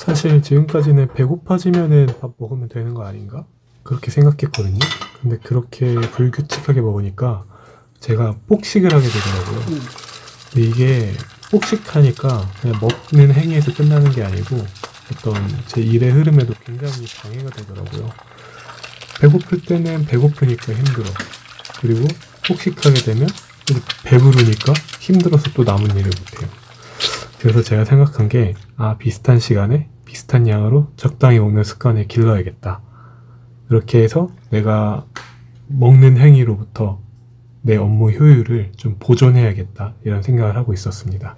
사실 지금까지는 배고파지면은 밥 먹으면 되는 거 아닌가? 그렇게 생각했거든요. 근데 그렇게 불규칙하게 먹으니까 제가 폭식을 하게 되더라고요. 근데 이게 폭식하니까 그냥 먹는 행위에서 끝나는 게 아니고 어떤 제 일의 흐름에도 굉장히 방해가 되더라고요. 배고플 때는 배고프니까 힘들어. 그리고 폭식하게 되면 또 배부르니까 힘들어서 또 남은 일을 못해요. 그래서 제가 생각한 게, 아, 비슷한 시간에 비슷한 양으로 적당히 먹는 습관을 길러야겠다. 그렇게 해서 내가 먹는 행위로부터 내 업무 효율을 좀 보존해야겠다. 이런 생각을 하고 있었습니다.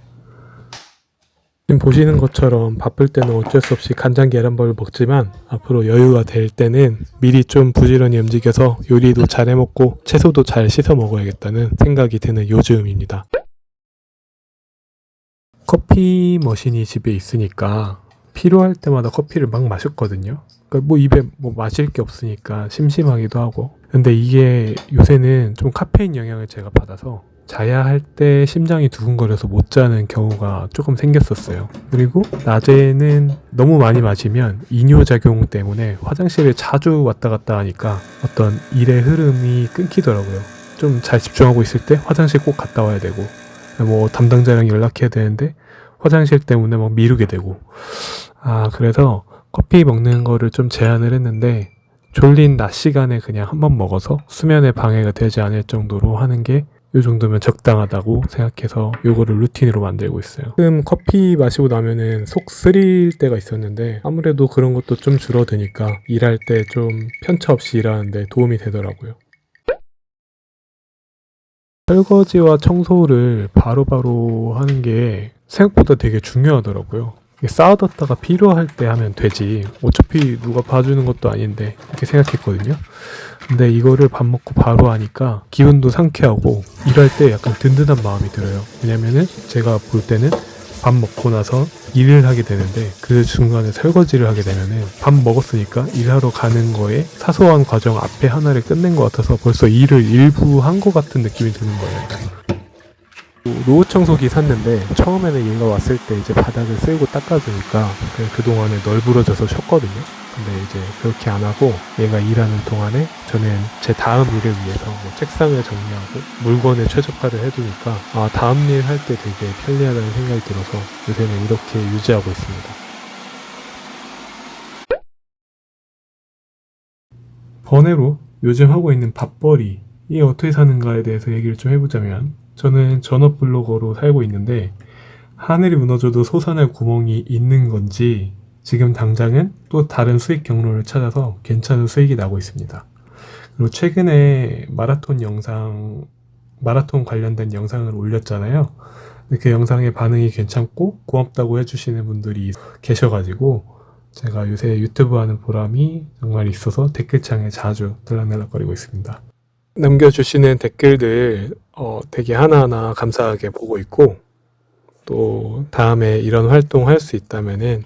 지금 보시는 것처럼 바쁠 때는 어쩔 수 없이 간장 계란밥을 먹지만 앞으로 여유가 될 때는 미리 좀 부지런히 움직여서 요리도 잘 해먹고 채소도 잘 씻어 먹어야겠다는 생각이 드는 요즘입니다. 커피 머신이 집에 있으니까 필요할 때마다 커피를 막 마셨거든요. 그러니까 뭐 입에 뭐 마실 게 없으니까 심심하기도 하고. 근데 이게 요새는 좀 카페인 영향을 제가 받아서 자야 할 때 심장이 두근거려서 못 자는 경우가 조금 생겼었어요. 그리고 낮에는 너무 많이 마시면 이뇨작용 때문에 화장실에 자주 왔다 갔다 하니까 어떤 일의 흐름이 끊기더라고요. 좀 잘 집중하고 있을 때 화장실 꼭 갔다 와야 되고, 뭐 담당자랑 연락해야 되는데 화장실 때문에 막 미루게 되고. 아, 그래서 커피 먹는 거를 좀 제한을 했는데 졸린 낮 시간에 그냥 한 번 먹어서 수면에 방해가 되지 않을 정도로 하는 게이 정도면 적당하다고 생각해서 요거를 루틴으로 만들고 있어요. 지금 커피 마시고 나면은 속 쓰릴 때가 있었는데 아무래도 그런 것도 좀 줄어드니까 일할 때 좀 편차 없이 일하는데 도움이 되더라고요. 설거지와 청소를 바로바로 하는 게 생각보다 되게 중요하더라고요. 쌓아뒀다가 필요할 때 하면 되지. 어차피 누가 봐주는 것도 아닌데 이렇게 생각했거든요. 근데 이거를 밥 먹고 바로 하니까 기분도 상쾌하고 일할 때 약간 든든한 마음이 들어요. 왜냐면은 제가 볼 때는 밥 먹고 나서 일을 하게 되는데 그 중간에 설거지를 하게 되면은 밥 먹었으니까 일하러 가는 거에 사소한 과정 앞에 하나를 끝낸 것 같아서 벌써 일을 일부 한 것 같은 느낌이 드는 거예요. 로봇 청소기 샀는데 처음에는 얘가 왔을 때 이제 바닥을 쓸고 닦아주니까 그 동안에 널브러져서 쉬었거든요. 근데 이제 그렇게 안 하고 얘가 일하는 동안에 저는 제 다음 일을 위해서 뭐 책상을 정리하고 물건을 최적화를 해두니까 아 다음 일 할 때 되게 편리하다는 생각이 들어서 요새는 이렇게 유지하고 있습니다. 번외로 요즘 하고 있는 밥벌이 이 어떻게 사는가에 대해서 얘기를 좀 해보자면 저는 전업 블로거로 살고 있는데 하늘이 무너져도 솟아날 구멍이 있는 건지 지금 당장은 또 다른 수익 경로를 찾아서 괜찮은 수익이 나고 있습니다. 그리고 최근에 마라톤 영상, 마라톤 관련된 영상을 올렸잖아요. 그 영상의 반응이 괜찮고 고맙다고 해주시는 분들이 계셔가지고 제가 요새 유튜브 하는 보람이 정말 있어서 댓글창에 자주 들락날락거리고 있습니다. 남겨주시는 댓글들 어, 되게 하나하나 감사하게 보고 있고 또 다음에 이런 활동 할 수 있다면은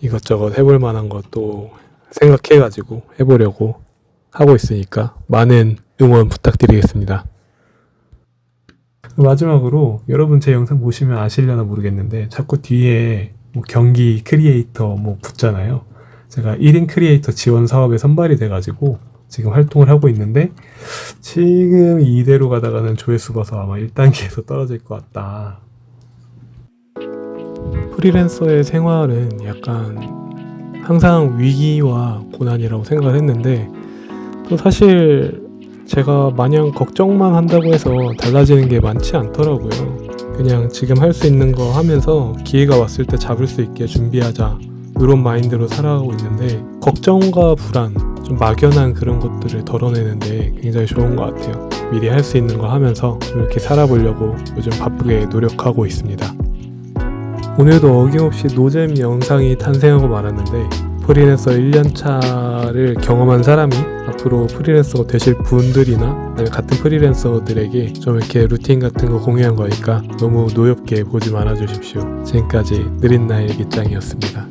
이것저것 해볼 만한 것도 생각해가지고 해보려고 하고 있으니까 많은 응원 부탁드리겠습니다. 마지막으로 여러분 제 영상 보시면 아시려나 모르겠는데 자꾸 뒤에 뭐 경기 크리에이터 뭐 붙잖아요. 제가 1인 크리에이터 지원 사업에 선발이 돼가지고 지금 활동을 하고 있는데 지금 이대로 가다가는 조회수 봐서 아마 1단계에서 떨어질 것 같다. 프리랜서의 생활은 약간 항상 위기와 고난이라고 생각을 했는데 또 사실 제가 마냥 걱정만 한다고 해서 달라지는 게 많지 않더라고요. 그냥 지금 할 수 있는 거 하면서 기회가 왔을 때 잡을 수 있게 준비하자. 이런 마인드로 살아가고 있는데 걱정과 불안, 좀 막연한 그런 것들을 덜어내는데 굉장히 좋은 것 같아요. 미리 할 수 있는 거 하면서 좀 이렇게 살아보려고 요즘 바쁘게 노력하고 있습니다. 오늘도 어김없이 노잼 영상이 탄생하고 말았는데 프리랜서 1년차를 경험한 사람이 앞으로 프리랜서가 되실 분들이나 같은 프리랜서들에게 좀 이렇게 루틴 같은 거 공유한 거니까 너무 노엽게 보지 말아 주십시오. 지금까지 느린 나의 일기장이었습니다.